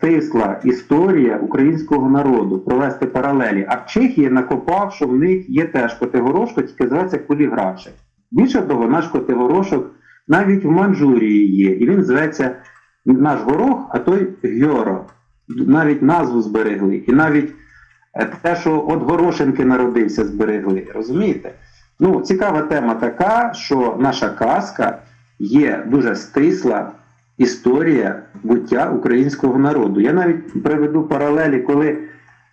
Котигорошка стисла історія українського народу, провести паралелі. А в Чехії накопав, що в них є теж Котигорошко, тільки зветься Куліграчик. Більше того, наш Котигорошок навіть в Манчжурії є, і він зветься наш горох, а той Гьоро. Навіть назву зберегли. І навіть е, те, що от Горошенки народився, зберегли. Розумієте? Ну, цікава тема така, що наша казка є дуже стисла історія буття українського народу. Я навіть приведу паралелі, коли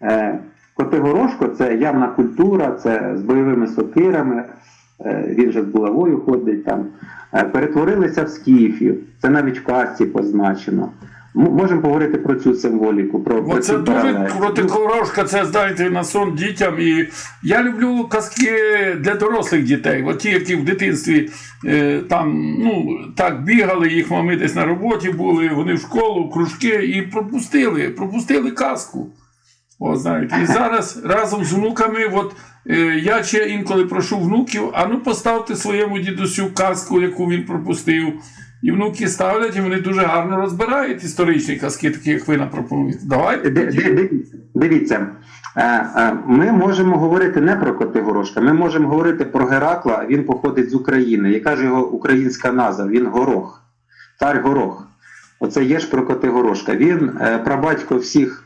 е, Котигорошко це явна культура, це з бойовими сокирами, е, він же з булавою ходить там, е, перетворилися в скіфів. Це навіть в казці позначено. Можемо поговорити про цю символіку, про, про ці дуже паралелі. це знаєте, на сон дітям. І я люблю казки для дорослих дітей. От ті, які в дитинстві е, там ну, так бігали, їх мами десь на роботі були, вони в школу, в кружки і пропустили, пропустили казку. О, знаєте, і зараз разом з внуками, от е, я ще інколи прошу внуків, а ну поставте своєму дідусю казку, яку він пропустив. І внуки ставлять, і вони дуже гарно розбирають історичні казки, такі, як ви напропонуєте. Давайте. Ди- ди- Дивіться, дивіться. Е, е, ми можемо говорити не про Котигорошка, ми можемо говорити про Геракла, він походить з України. Яка ж його українська назва? Він Горох, цар Горох. Оце є ж про Котигорошка. Він е, прабатько всіх,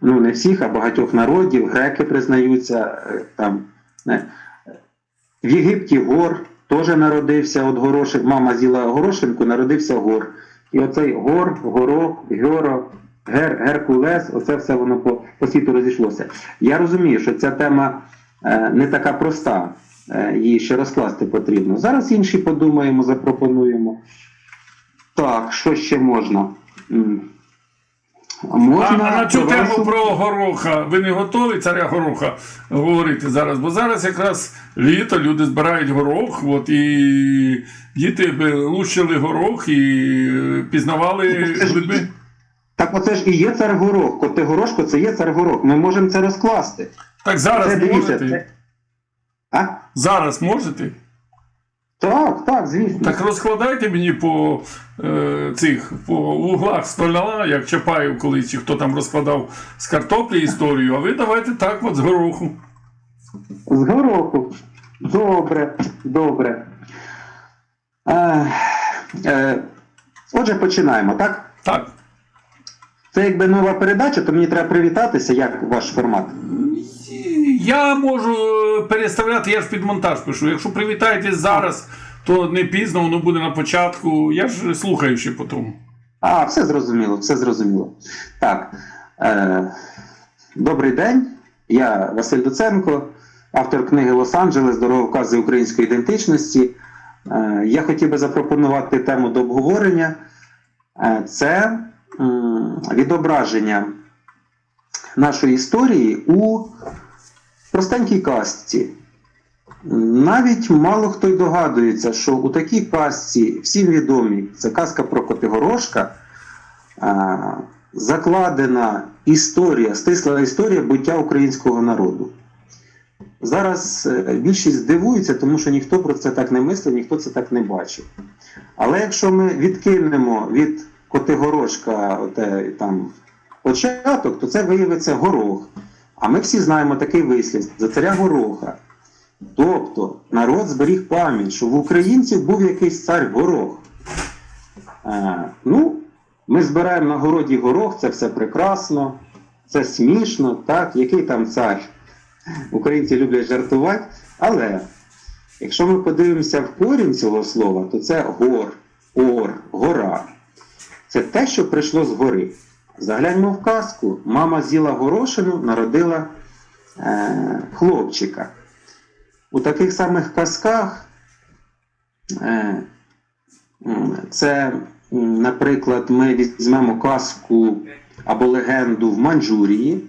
ну не всіх, а багатьох народів, греки признаються там. в Єгипті гор теж народився от горошин, мама з'їла горошинку, народився гор. І оцей гор, горох, гьоро, гер, геркулес, оце все воно по, по світу розійшлося. Я розумію, що ця тема е, не така проста, е, її ще розкласти потрібно. Зараз інші подумаємо, запропонуємо. Так, що ще можна? М. А, Можна а на цю тему про гороха ви не готові царя гороха говорити зараз? Бо зараз якраз літо, люди збирають горох, от і діти б лущили горох і е, пізнавали гриби. Так оце ж і є цар горох. Котигорошко це є цар горох. Ми можемо це розкласти. Так зараз Це можете? Це... А? Зараз можете? Так, так, звісно. Так розкладайте мені по е, цих по углах стола, як Чапаєв колись, чи хто там розкладав з картоплі історію, а ви давайте так от з гороху. З гороху. Добре, добре. Е, е, отже, починаємо, так? Так. Це якби нова передача, то мені треба привітатися, як ваш формат. Я можу е, переставляти, я ж під монтаж пишу. Якщо привітаєтесь зараз, то не пізно, воно буде на початку. Я ж слухаю ще потім. А, все зрозуміло, все зрозуміло. Так. Е, добрий день. Я Василь Доценко, автор книги Лос-Анджелес Дороговкази української ідентичності. Е, я хотів би запропонувати тему до обговорення. Е, це м, відображення нашої історії у простенькій казці. Навіть мало хто й догадується, що у такій казці всім відомій, це казка про Котигорошка, закладена історія, стисла історія буття українського народу. Зараз е, більшість здивується, тому що ніхто про це так не мислив, ніхто це так не бачив. Але якщо ми відкинемо від Котигорошка оте, там, початок, то це виявиться горох. А ми всі знаємо такий вислів за царя Гороха. Тобто народ зберіг пам'ять, що в українців був якийсь цар горох. Е, ну, ми збираємо на городі горох, це все прекрасно, це смішно, так, який там цар? Українці люблять жартувати. Але якщо ми подивимося в корінь цього слова, то це гор, ор, гора. Це те, що прийшло з гори. Загляньмо в казку. Мама з'їла горошину, народила е, хлопчика. У таких самих казках е, це, наприклад, ми візьмемо казку або легенду в Манчжурії.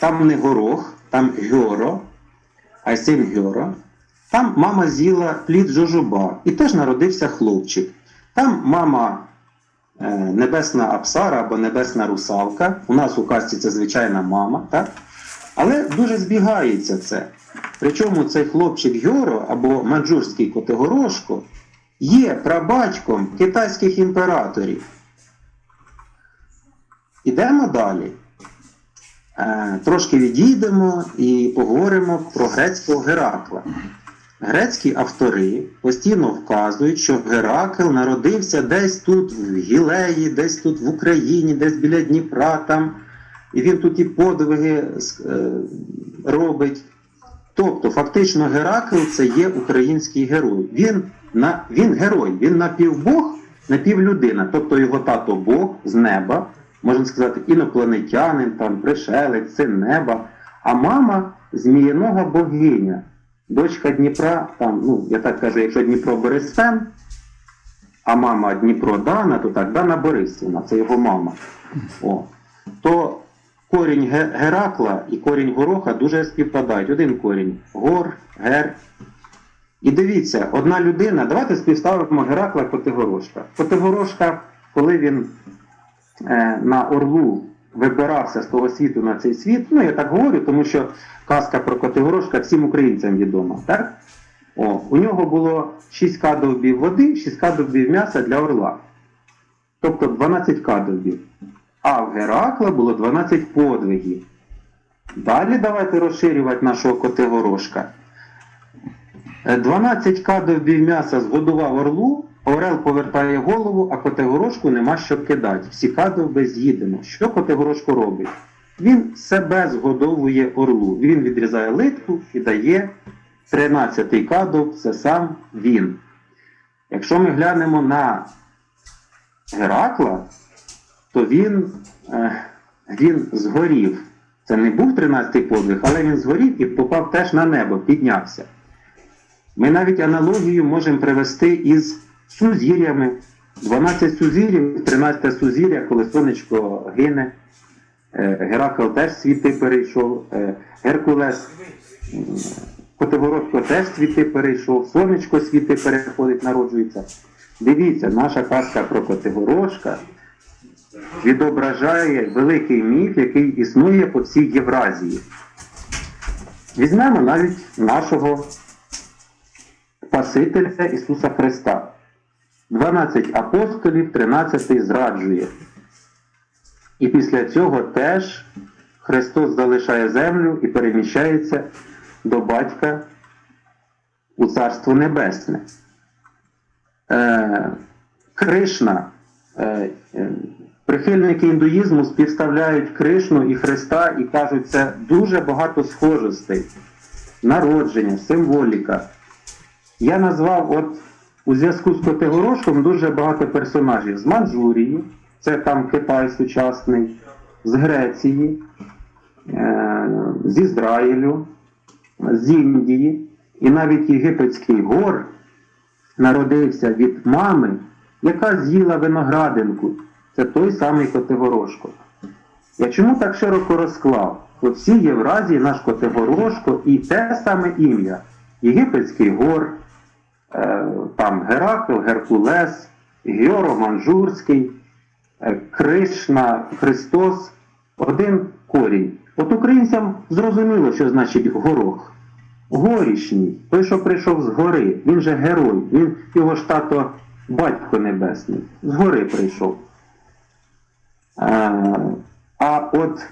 Там не горох, там гьоро, а син гьоро. Там мама з'їла плід жожоба і теж народився хлопчик. Там мама небесна апсара або небесна русалка. У нас у казці це звичайна мама, так? Але дуже збігається це. Причому цей хлопчик Гьоро або манджурський Котигорошко є прабатьком китайських імператорів. Ідемо далі. Е, трошки відійдемо і поговоримо про грецького Геракла. Грецькі автори постійно вказують, що Геракл народився десь тут, в Гілеї, десь тут в Україні, десь біля Дніпра там, і він тут і подвиги е, робить. Тобто, фактично, Геракл це є український герой. Він, на, він герой, він напівбог, напівлюдина. Тобто його тато Бог з неба, можна сказати, інопланетянин, там, пришелець, син неба, а мама зміїного богиня, дочка Дніпра, там, ну, я так кажу, якщо Дніпро Борисфен, а мама Дніпро Дана, то так, Дана Борисівна, це його мама. О. То корінь Геракла і корінь гороха дуже співпадають. Один корінь гор, гер. І дивіться, одна людина, давайте співставимо Геракла Котигорошка. Котигорошка, коли він е, на Орлу вибирався з того світу на цей світ, ну я так говорю, тому що казка про Котигорошка всім українцям відома, так? О, у нього було 6 кадовбів води, 6 кадовбів м'яса для орла. Тобто 12 кадовбів. А в Геракла було 12 подвигів. Далі давайте розширювати нашого Котигорошка. Е, 12 кадовбів м'яса згодував орлу, орел повертає голову, а Котигорошку нема що кидати. Всі кадовби з'їдено. Що Котигорошко робить? Він себе згодовує орлу. Він відрізає литку і дає 13-й кадов, це сам він. Якщо ми глянемо на Геракла, то він, е, він згорів. Це не був 13-й подвиг, але він згорів і попав теж на небо, піднявся. Ми навіть аналогію можемо привести із сузір'ями. 12 сузір'їв, 13 сузір'я, коли сонечко гине. Е, Геракл теж світи перейшов, е, Геркулес, м, Котигорошко теж світи перейшов, сонечко світи переходить, народжується. Дивіться, наша казка про Котигорошка відображає великий міф, який існує по всій Євразії. Візьмемо навіть нашого Спасителя Ісуса Христа. 12 апостолів, 13 зраджує. І після цього теж Христос залишає землю і переміщається до батька у Царство Небесне. Е, Кришна. Е, е, прихильники індуїзму співставляють Кришну і Христа і кажуть, це дуже багато схожостей. Народження, символіка. Я назвав от у зв'язку з Котигорошком дуже багато персонажів з Манчжурії, це там Китай сучасний, з Греції, е, з Ізраїлю, з Індії, і навіть єгипетський гор народився від мами, яка з'їла виноградинку. Це той самий Котигорошко. Я чому так широко розклав? По всій Євразії наш Котигорошко і те саме ім'я. Єгипетський гор, там Геракл, Геркулес, Георо Манжурський, е, Кришна, Христос, один корінь. От українцям зрозуміло, що значить горох. Горішній, той, що прийшов з гори, він же герой, він його ж тато батько небесний, з гори прийшов. Е, А от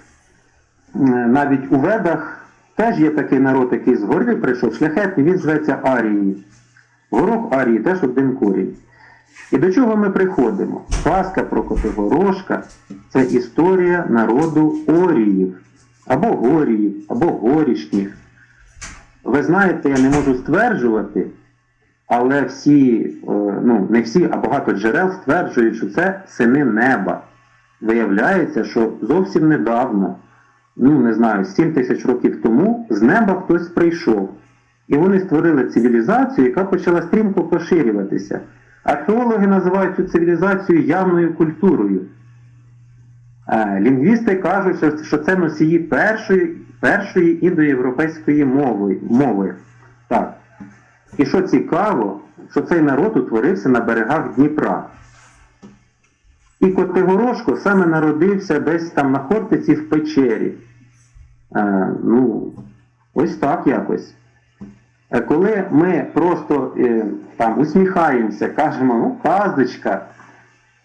е, навіть у Ведах теж є такий народ, який з гори прийшов, шляхетний, він зветься Арії. Горох Арії теж один корінь. І до чого ми приходимо? Казка про Котигорошка це історія народу Оріїв, або Горіїв, або Горішніх. Ви знаєте, я не можу стверджувати, але всі, е, ну не всі, а багато джерел стверджують, що це сини неба. Виявляється, що зовсім недавно, ну не знаю, 7 тисяч років тому з неба хтось прийшов. І вони створили цивілізацію, яка почала стрімко поширюватися. Археологи називають цю цивілізацію явною культурою. Е, Лінгвісти кажуть, що- це носії першої, першої індоєвропейської мови, мови. Так. І що цікаво, що цей народ утворився на берегах Дніпра. І Котигорошко саме народився десь там на Хортиці в печері. Е, ну, ось так якось. Е, Коли ми просто е, там усміхаємося, кажемо, ну, казочка,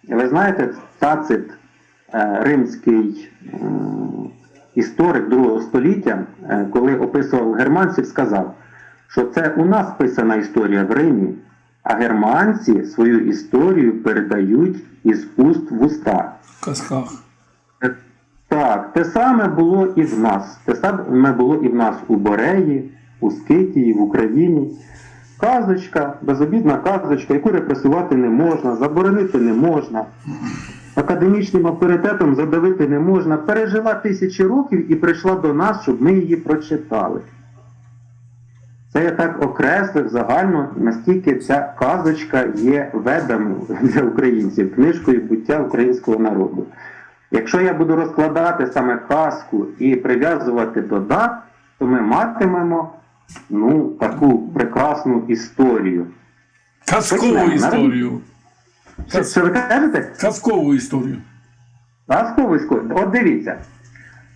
ви знаєте, Тацит е, римський історик другого століття, коли описував германців, сказав, що це у нас писана історія в Римі, а германці свою історію передають із уст в уста. Казках. Так, те саме було і в нас. Те саме було і в нас у Бореї, у Скитії, в Україні. Казочка, безобідна казочка, яку репресувати не можна, заборонити не можна, академічним авторитетом задавити не можна, пережила тисячі років і прийшла до нас, щоб ми її прочитали. Це я так окреслив загально, наскільки ця казочка є ведами для українців, книжкою буття українського народу. Якщо я буду розкладати саме казку і прив'язувати до дат, то ми матимемо ну, таку прекрасну історію. Казкову історію. Що, що ви кажете? Казкову історію. Казкову історію. От дивіться.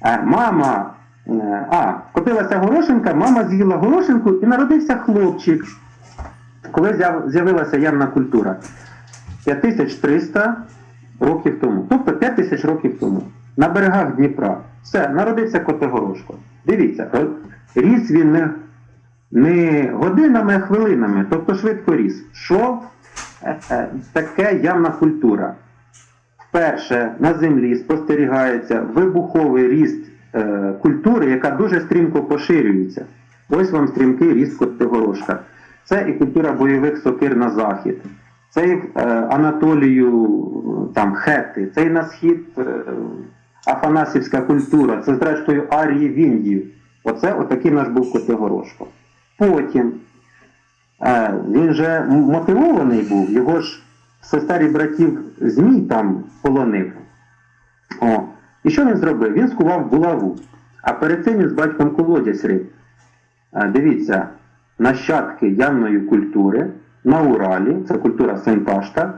Е, Мама, е, а, котилася горошинка, мама з'їла горошинку і народився хлопчик. Коли з'явилася явна культура? 5300 років тому. Тобто 5000 років тому. На берегах Дніпра. Все, народився Котигорошко. Дивіться, ріс він не, не годинами, а хвилинами, тобто швидко ріс. Що таке явна культура? Вперше на землі спостерігається вибуховий ріст е, культури, яка дуже стрімко поширюється. Ось вам стрімкий ріст Котигорошка. Це і культура бойових сокир на захід, це і е, Анатолію там, Хети, це і на схід е, Афанасівська культура, це зрештою Арії в Індію. Оце отакий наш був Котигорошко. Потім Е, він же мотивований був, його ж сестер і братів Змій там полонив. О. І що він зробив? Він скував булаву. А перед цим він з батьком колодязь рив. Е, Дивіться, нащадки явної культури на Уралі, це культура Сенташта,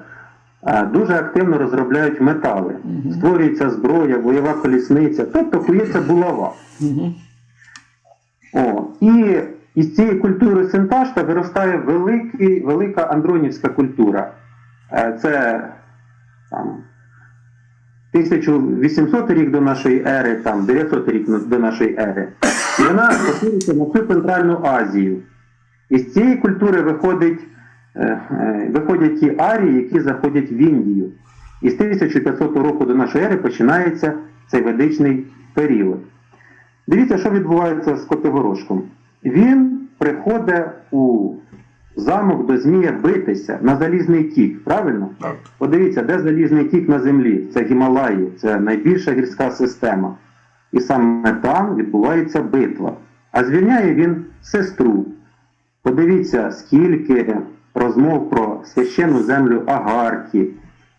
е, дуже активно розробляють метали. Створюється зброя, бойова колісниця, тобто кується булава. Угу. О, і із цієї культури Сенташта виростає великий, велика андронівська культура. Е, Це там, 1800 рік до нашої ери, там, 900 рік до нашої ери. І вона поширюється на всю Центральну Азію. Із цієї культури виходить, е, е, виходять ті арії, які заходять в Індію. І з 1500 року до нашої ери починається цей ведичний період. Дивіться, що відбувається з Котигорошком. Він приходить у замок до Змія битися на залізний тік, правильно? Так. Подивіться, де залізний тік на землі? Це Гімалаї, це найбільша гірська система. І саме там відбувається битва. А звільняє він сестру. Подивіться, скільки розмов про священну землю Агарті,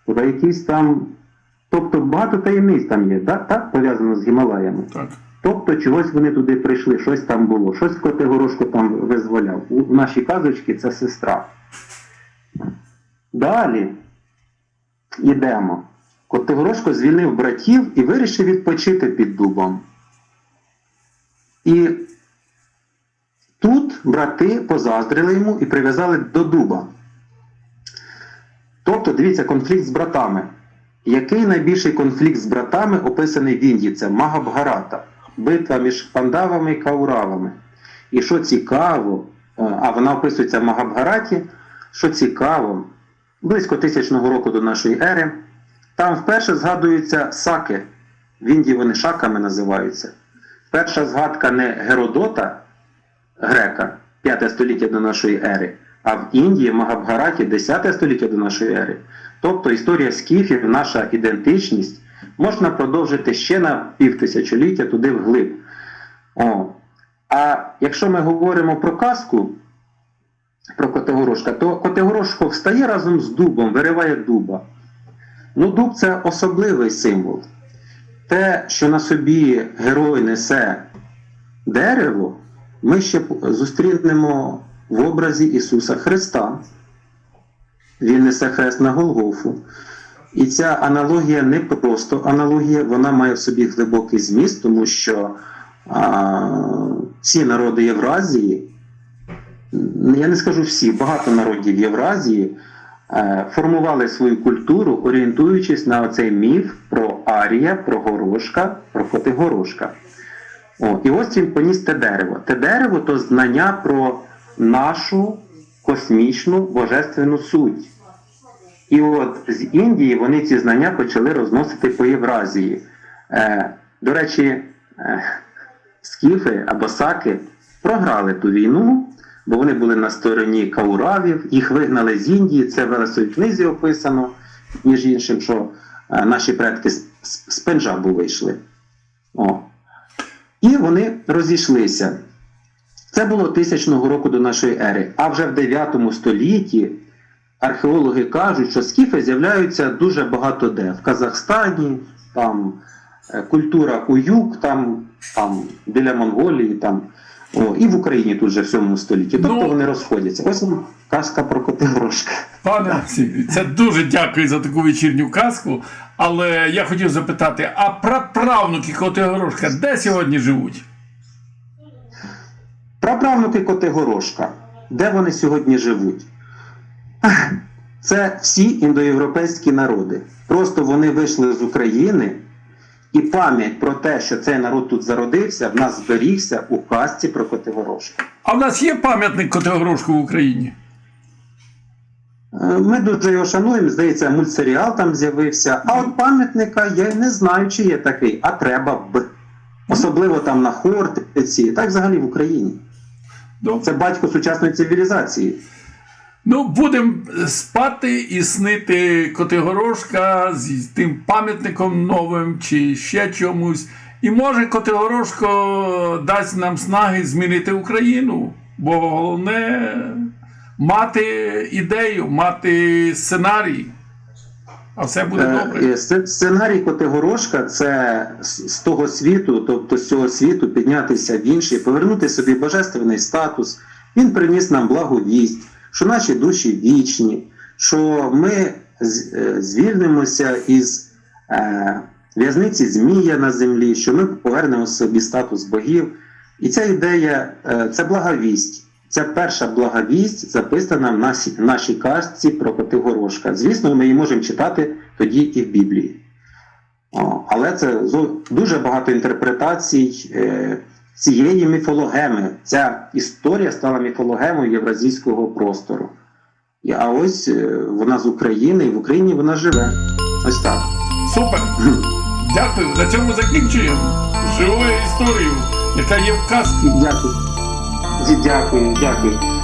про якісь там. Тобто багато таємниць там є, так, так пов'язано з Гімалаями. Так. Тобто чогось вони туди прийшли, щось там було, щось Котигорошко там визволяв. У нашій казочці це сестра. Далі йдемо. Котигорошко звільнив братів і вирішив відпочити під дубом. І тут брати позаздрили йому і прив'язали до дуба. Тобто, дивіться, конфлікт з братами. Який найбільший конфлікт з братами описаний в Індії? Це Магабгарата, битва між пандавами і кауравами. І що цікаво, е, а вона описується в Магабгараті, що цікаво, близько тисячного року до нашої ери, там вперше згадуються саки. В Індії вони шаками називаються. Перша згадка не Геродота, грека, 5 століття до нашої ери, а в Індії, в Магабгараті 10 століття до нашої ери. Тобто історія скіфів, наша ідентичність можна продовжити ще на півтисячоліття туди вглиб. О. А якщо ми говоримо про казку, про Котигорошка, то Котигорошко встає разом з дубом, вириває дуба. Ну, дуб це особливий символ. Те, що на собі герой несе дерево, ми ще зустрінемо в образі Ісуса Христа. Він несе хрест на Голгофу. І ця аналогія не просто аналогія, вона має в собі глибокий зміст, тому що а, всі народи Євразії, я не скажу всі, багато народів Євразії е, формували свою культуру, орієнтуючись на оцей міф про Арія, про горошка, про Котигорошка. О, і ось він поніс те дерево. Те дерево то знання про нашу космічну божественну суть. І от з Індії вони ці знання почали розносити по Євразії. Е, до речі, е, скіфи або саки програли ту війну, бо вони були на стороні кауравів, їх вигнали з Індії. Це в Велесовій книзі описано, між іншим, що е, наші предки з, з, з Пенджабу вийшли. О. І вони розійшлися. Це було тисячного року до нашої ери. А вже в 9 столітті археологи кажуть, що скіфи з'являються дуже багато де. В Казахстані, там е, культура уюк, там, там біля Монголії, там, о, і в Україні тут же в 7 столітті. Тобто Ну- вони розходяться. Ось вам казка про Котигорошка. Пане Максим, це дуже дякую за таку вечірню казку. Але я хотів запитати: а праправнуки Котигорошка де сьогодні живуть? Праправнуки Котигорошка. Де вони сьогодні живуть? Це всі індоєвропейські народи. Просто вони вийшли з України, і пам'ять про те, що цей народ тут зародився, в нас зберігся у казці про Котигорошка. А в нас є пам'ятник Котигорошку в Україні? Е, Ми дуже його шануємо, здається, мультсеріал там з'явився. А от пам'ятника я не знаю, чи є такий, а треба б. Особливо там на Хортиці, так взагалі в Україні. Це батько сучасної цивілізації. Ну, будемо спати і снити Котигорошка з тим пам'ятником новим чи ще чомусь. І може Котигорошко дасть нам снаги змінити Україну. Бо головне мати ідею, мати сценарій. А все буде Е, добре. е, Сценарій Котигорошка це з з того світу, тобто з цього світу піднятися в інший, повернути собі божественний статус. Він приніс нам благовість, що наші душі вічні, що ми е, звільнимося із е, в'язниці Змія на землі, що ми повернемо собі статус богів. І ця ідея е, це благовість. Ця перша благовість записана в нашій, в нашій казці про Котигорошка. Звісно, ми її можемо читати тоді і в Біблії. О, але це дуже багато інтерпретацій е, цієї міфологеми. Ця історія стала міфологемою євразійського простору. А ось е, вона з України, і в Україні вона живе. Ось так. Супер! Дякую. На цьому закінчуємо живу історію, яка є в казці. Дякую. Дякую, дякую.